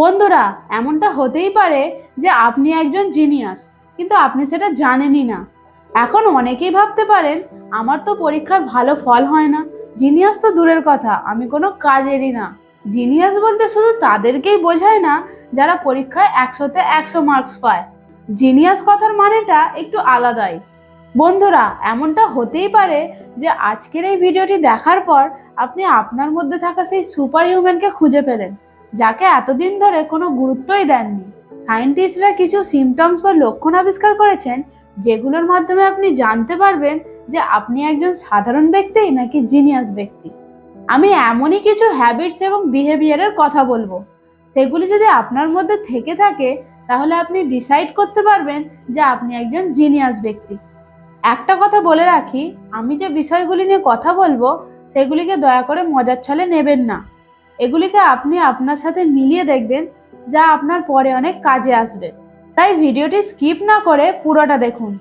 বন্ধুরা, এমনটা হতেই পারে যে আপনি একজন জিনিয়াস কিন্তু আপনি সেটা জানেনই না। এখন অনেকেই ভাবতে পারেন, আমার তো পরীক্ষায় ভালো ফল হয় না। জিনিয়াস তো দূরের কথা, আমি কোনো কাজেরই না। জিনিয়াস বলতে শুধু তাদেরকেই বোঝায় না, যারা পরীক্ষায় একশোতে একশো মার্কস পায়। জিনিয়াস কথার মানেটা একটু আলাদাই। বন্ধুরা, এমনটা হতেই পারে যে আজকের এই ভিডিওটি দেখার পর আপনি আপনার মধ্যে থাকা সেই সুপার হিউম্যানকে খুঁজে পেলেন। যাকে এতদিন ধরে কোনো গুরুত্বই দেননি। সায়েন্টিস্টরা কিছু সিমটমস বা লক্ষণ আবিষ্কার করেছেন, যেগুলোর মাধ্যমে আপনি জানতে পারবেন যে আপনি একজন সাধারণ ব্যক্তি নাকি জিনিয়াস ব্যক্তি। আমি এমনই কিছু হ্যাবিটস এবং বিহেভিয়ারের কথা বলব। সেগুলি যদি আপনার মধ্যে থেকে থাকে, তাহলে আপনি ডিসাইড করতে পারবেন যে আপনি একজন জিনিয়াস ব্যক্তি। একটা কথা বলে রাখি, আমি যে বিষয়গুলি নিয়ে কথা বলব, সেগুলিকে দয়া করে মজার ছলে নেবেন না। এগুলিকে আপনি আপনার সাথে মিলিয়ে দেখবেন, যা আপনার পরে অনেক কাজে আসবে। তাই ভিডিওটি স্কিপ না করে পুরোটা দেখুন।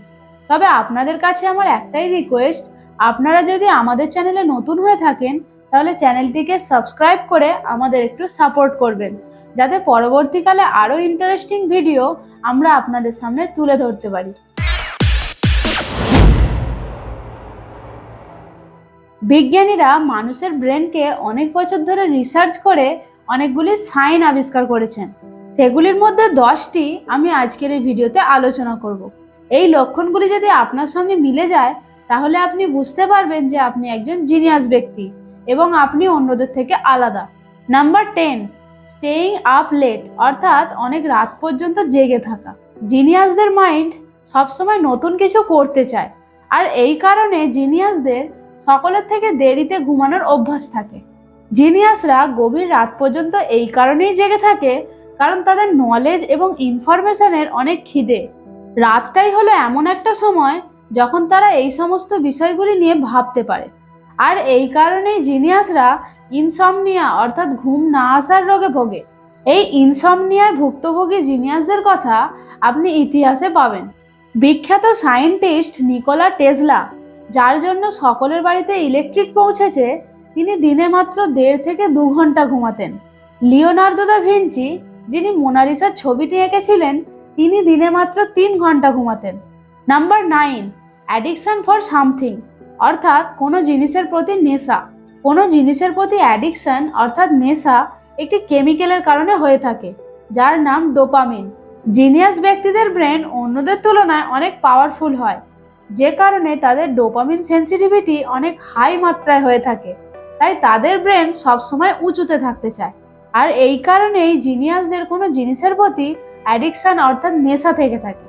তবে আপনাদের কাছে আমার একটাই রিকোয়েস্ট আপনারা যদি আমাদের চ্যানেলে নতুন হয়ে থাকেন, তাহলে চ্যানেলটিকে সাবস্ক্রাইব করে আমাদের একটু সাপোর্ট করবেন। যাতে পরবর্তীকালে আরও ইন্টারেস্টিং ভিডিও আমরা আপনাদের সামনে তুলে ধরতে পারি। বিজ্ঞানীরা মানুষের ব্রেনকে অনেক বছর ধরে রিসার্চ করে অনেকগুলি সাইন আবিষ্কার করেছেন। সেগুলির মধ্যে দশটি আমি আজকের এই ভিডিওতে আলোচনা করব। এই লক্ষণগুলি যদি আপনার সঙ্গে মিলে যায়, তাহলে আপনি বুঝতে পারবেন যে আপনি একজন জিনিয়াস ব্যক্তি এবং আপনি অন্যদের থেকে আলাদা। Number ten staying up late অর্থাৎ অনেক রাত পর্যন্ত জেগে থাকা। জিনিয়াসদের মাইন্ড সবসময় নতুন কিছু করতে চায়। আর এই কারণে জিনিয়াসদের সকলের থেকে দেরিতে ঘুমানোর অভ্যাস থাকে। জিনিয়াসরা গভীর রাত পর্যন্ত এই কারণেই জেগে থাকে, কারণ তাদের নলেজ এবং ইনফরমেশনের অনেক খিদে। রাতটাই হলো এমন একটা সময় যখন তারা এই সমস্ত বিষয়গুলি নিয়ে ভাবতে পারে। আর এই কারণেই জিনিয়াসরা ইনসমনিয়া অর্থাৎ ঘুম না আসার রোগে ভোগে। এই ইনসমনিয়ায় ভুক্তভোগী জিনিয়াসদের কথা আপনি ইতিহাসে পাবেন। বিখ্যাত সায়েন্টিস্ট নিকোলা টেসলা যার জন্য সকলের বাড়িতে ইলেকট্রিক পৌঁছেছে, তিনি দিনে মাত্র দেড় থেকে দু ঘণ্টা ঘুমাতেন। লিওনার্দো দা ভিঞ্চি, যিনি মোনালিসার ছবিটি এঁকেছিলেন, তিনি দিনে মাত্র তিন ঘণ্টা ঘুমাতেন। Number nine, addiction for something, অর্থাৎ কোনো জিনিসের প্রতি নেশা। কোনো জিনিসের প্রতি অ্যাডিকশান, অর্থাৎ নেশা, একটি কেমিক্যালের কারণে হয়ে থাকে, যার নাম ডোপামিন। জিনিয়াস ব্যক্তিদের ব্রেন অন্যদের তুলনায় অনেক পাওয়ারফুল হয়। যে কারণে তাদের ডোপামিন সেন্সিটিভিটি অনেক হাই মাত্রায় হয়ে থাকে। তাই তাদের ব্রেন সবসময় উঁচুতে থাকতে চায়। আর এই কারণেই জিনিয়াসদের কোনো জিনিসের প্রতি অ্যাডিকশান অর্থাৎ নেশা থেকে থাকে।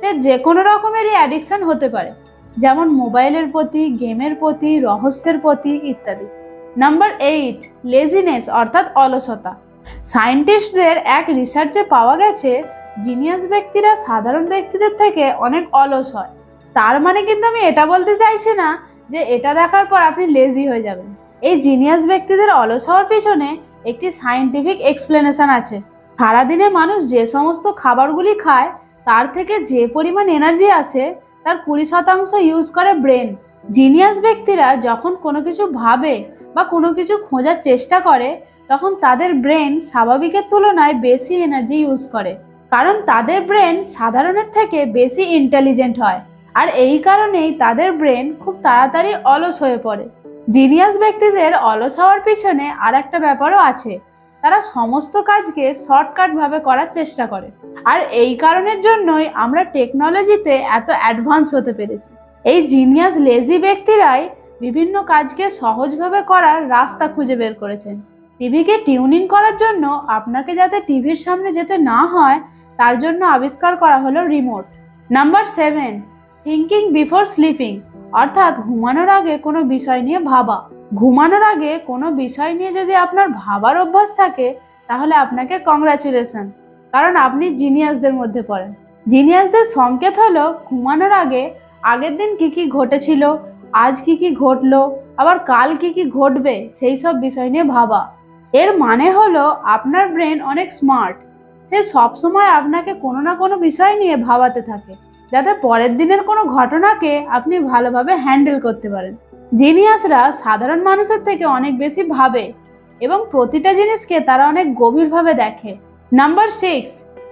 সে যে কোনো রকমেরই অ্যাডিকশান হতে পারে। যেমন মোবাইলের প্রতি, গেমের প্রতি, রহস্যের প্রতি ইত্যাদি। নাম্বার এইট লেজিনেস অর্থাৎ অলসতা। সায়েন্টিস্টদের এক রিসার্চে পাওয়া গেছে জিনিয়াস ব্যক্তিরা সাধারণ ব্যক্তিদের থেকে অনেক অলস হয়। তার মানে কিন্তু আমি এটা বলতে চাইছি না যে এটা দেখার পর আপনি লেজি হয়ে যাবেন। এই জিনিয়াস ব্যক্তিদের অলস হওয়ার পিছনে একটি সায়েন্টিফিক এক্সপ্লেনেশন আছে। সারাদিনে মানুষ যে সমস্ত খাবারগুলি খায়, তার থেকে যে পরিমাণ এনার্জি আসে, তার কুড়ি শতাংশ ইউজ করে ব্রেন জিনিয়াস ব্যক্তিরা যখন কোনো কিছু ভাবে বা কোনো কিছু খোঁজার চেষ্টা করে, তখন তাদের ব্রেন স্বাভাবিকের তুলনায় বেশি এনার্জি ইউজ করে। কারণ তাদের ব্রেন সাধারণের থেকে বেশি ইন্টেলিজেন্ট হয়। আর এই কারণেই তাদের ব্রেন খুব তাড়াতাড়ি অলস হয়ে পড়ে। জিনিয়াস ব্যক্তিদের অলস হওয়ার পিছনে আর একটা ব্যাপারও আছে। তারা সমস্ত কাজকে শর্টকাটভাবে করার চেষ্টা করে। আর এই কারণের জন্যই আমরা টেকনোলজিতে এত অ্যাডভান্স হতে পেরেছি। এই জিনিয়াস লেজি ব্যক্তিরাই বিভিন্ন কাজকে সহজভাবে করার রাস্তা খুঁজে বের করেছেন। টিভিকে টিউনিং করার জন্য আপনাকে যাতে টিভির সামনে যেতে না হয়, তার জন্য আবিষ্কার করা হলো remote. Number seven thinking before sleeping অর্থাৎ ঘুমানোর আগে কোনো বিষয় নিয়ে ভাবা। ঘুমানোর আগে কোনো বিষয় নিয়ে যদি আপনার ভাবার অভ্যাস থাকে, তাহলে আপনাকে কংগ্রাচুলেশন কারণ আপনি জিনিয়াসদের মধ্যে পড়েন। জিনিয়াসদের সংকেত হলো, ঘুমানোর আগে, আগের দিন কি কি ঘটেছিল, আজ কি কি ঘটলো, আবার কাল কি কি ঘটবে, সেই সব বিষয় নিয়ে ভাবা। এর মানে হলো, আপনার ব্রেন অনেক স্মার্ট সে সবসময় আপনাকে কোনো না কোনো বিষয় নিয়ে ভাবাতে থাকে। যাতে পরের দিনের কোনো ঘটনাকে আপনি ভালোভাবে হ্যান্ডেল করতে পারেন। জিনিয়াসরা সাধারণ মানুষের থেকে অনেক বেশি ভাবে এবং প্রতিটা জিনিসকে তারা অনেক গভীরভাবে দেখে। নাম্বার সিক্স,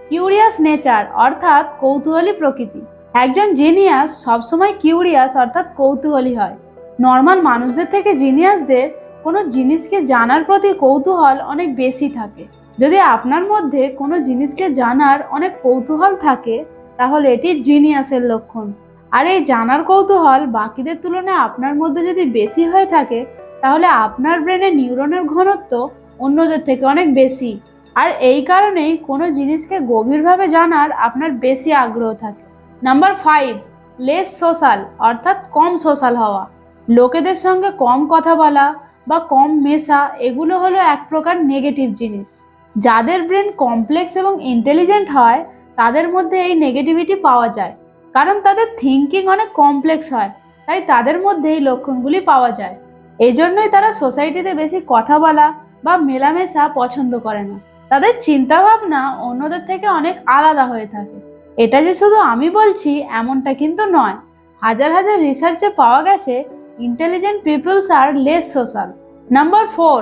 কিউরিয়াস নেচার অর্থাৎ কৌতূহলী প্রকৃতি। একজন জিনিয়াস সবসময় কিউরিয়াস অর্থাৎ কৌতূহলী হয়। নর্মাল মানুষদের থেকে জিনিয়াসদের কোনো জিনিসকে জানার প্রতি কৌতূহল অনেক বেশি থাকে। যদি আপনার মধ্যে কোনো জিনিসকে জানার অনেক কৌতূহল থাকে তাহলে এটি জিনিয়াসের লক্ষণ। আর এই জানার কৌতূহল বাকিদের তুলনায় আপনার মধ্যে যদি বেশি হয়ে থাকে, তাহলে আপনার ব্রেনে নিউরনের ঘনত্ব অন্যদের থেকে অনেক বেশি। আর এই কারণেই কোনো জিনিসকে গভীরভাবে জানার আপনার বেশি আগ্রহ থাকে। নাম্বার ফাইভ লেস সোশ্যাল অর্থাৎ কম সোশ্যাল হওয়া। লোকেদের সঙ্গে কম কথা বলা বা কম মেশা, এগুলো হলো এক প্রকার নেগেটিভ জিনিস। যাদের ব্রেন কমপ্লেক্স এবং ইন্টেলিজেন্ট হয় তাদের মধ্যে এই নেগেটিভিটি পাওয়া যায়। কারণ তাদের থিঙ্কিং অনেক কমপ্লেক্স হয়, তাই তাদের মধ্যে এই লক্ষণগুলি পাওয়া যায়। এই জন্যই তারা সোসাইটিতে বেশি কথা বলা বা মেলামেশা পছন্দ করে না। তাদের চিন্তাভাবনা অন্যদের থেকে অনেক আলাদা হয়ে থাকে। এটা যে শুধু আমি বলছি, এমনটা কিন্তু নয়। হাজার হাজার রিসার্চে পাওয়া গেছে intelligent peoples are less social number four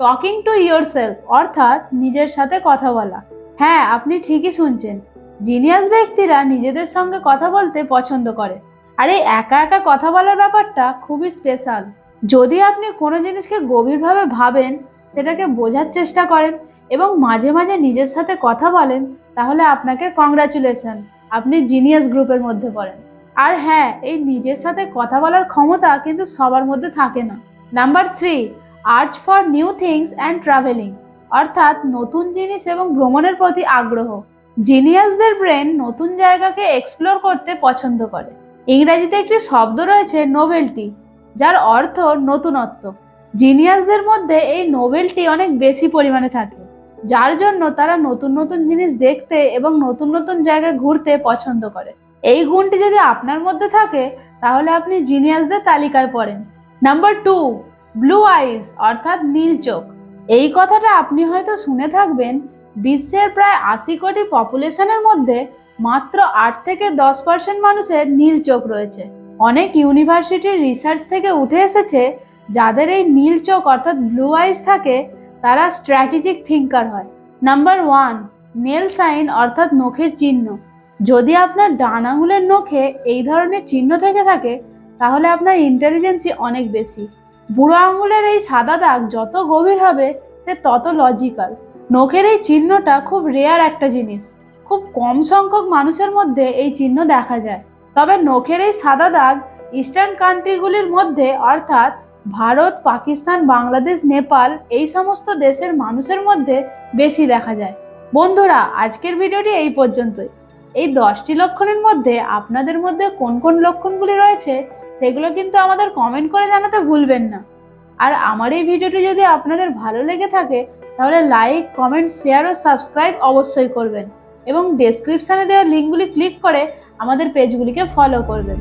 talking to yourself অর্থাৎ নিজের সাথে কথা বলা। হ্যাঁ আপনি ঠিকই শুনছেন। জিনিয়াস ব্যক্তিরা নিজেদের সঙ্গে কথা বলতে পছন্দ করে। আর এই একা একা কথা বলার ব্যাপারটা খুবই স্পেশাল যদি আপনি কোনো জিনিসকে গভীরভাবে ভাবেন, সেটাকে বোঝার চেষ্টা করেন এবং মাঝে মাঝে নিজের সাথে কথা বলেন, তাহলে আপনাকে কংগ্রাচুলেশন আপনি জিনিয়াস গ্রুপের মধ্যে পড়েন। আর হ্যাঁ এই নিজের সাথে কথা বলার ক্ষমতা কিন্তু সবার মধ্যে থাকে না। Number three arch for new things and travelling অর্থাৎ নতুন জিনিস এবং ভ্রমণের প্রতি আগ্রহ। জিনিয়াসদের ব্রেন নতুন জায়গাকে এক্সপ্লোর করতে পছন্দ করে। ইংরেজিতে একটি শব্দ রয়েছে নোভেলটি যার অর্থ নতুনত্ব। জিনিয়াসদের মধ্যে এই নোভেলটি অনেক বেশি পরিমাণে থাকে, যার জন্য তারা নতুন নতুন জিনিস দেখতে এবং নতুন নতুন জায়গায় ঘুরতে পছন্দ করে। এই গুণটি যদি আপনার মধ্যে থাকে, তাহলে আপনি জিনিয়াসদের তালিকায় পড়েন। নাম্বার টু ব্লু আইজ অর্থাৎ নীল চোখ। এই কথাটা আপনি হয়তো শুনে থাকবেন, বিশ্বের প্রায় আশি কোটি পপুলেশনের মধ্যে মাত্র আট থেকে দশ পার্সেন্ট মানুষের নীল চোখ রয়েছে। অনেক ইউনিভার্সিটির রিসার্চ থেকে উঠে এসেছে, যাদের এই নীল চোখ অর্থাৎ ব্লু আইজ থাকে, তারা স্ট্র্যাটেজিক থিঙ্কার হয়। নাম্বার ওয়ান, নেল সাইন অর্থাৎ নখের চিহ্ন। যদি আপনার ডান আঙুলের নখে এই ধরনের চিহ্ন থেকে থাকে, তাহলে আপনার ইন্টেলিজেন্সি অনেক বেশি। বুড়ো আঙুলের এই সাদা দাগ যত গভীর হবে, সে তত লজিক্যাল নখের এই চিহ্নটা খুব রেয়ার একটা জিনিস। খুব কম সংখ্যক মানুষের মধ্যে এই চিহ্ন দেখা যায়। তবে নখের এই সাদা দাগ ইস্টার্ন কান্ট্রিগুলির মধ্যে, অর্থাৎ ভারত, পাকিস্তান, বাংলাদেশ, নেপাল, এই সমস্ত দেশের মানুষের মধ্যে বেশি দেখা যায়। বন্ধুরা, আজকের ভিডিওটি এই পর্যন্তই। এই দশটি লক্ষণের মধ্যে আপনাদের মধ্যে কোন কোন লক্ষণগুলি রয়েছে সেগুলো কিন্তু আমাদের কমেন্ট করে জানাতে ভুলবেন না। আর আমার এই ভিডিওটি যদি আপনাদের ভালো লেগে থাকে, তাহলে লাইক কমেন্ট শেয়ার ও সাবস্ক্রাইব অবশ্যই করবেন। এবং ডেসক্রিপশানে দেওয়া লিঙ্কগুলি ক্লিক করে আমাদের পেজগুলিকে ফলো করবেন।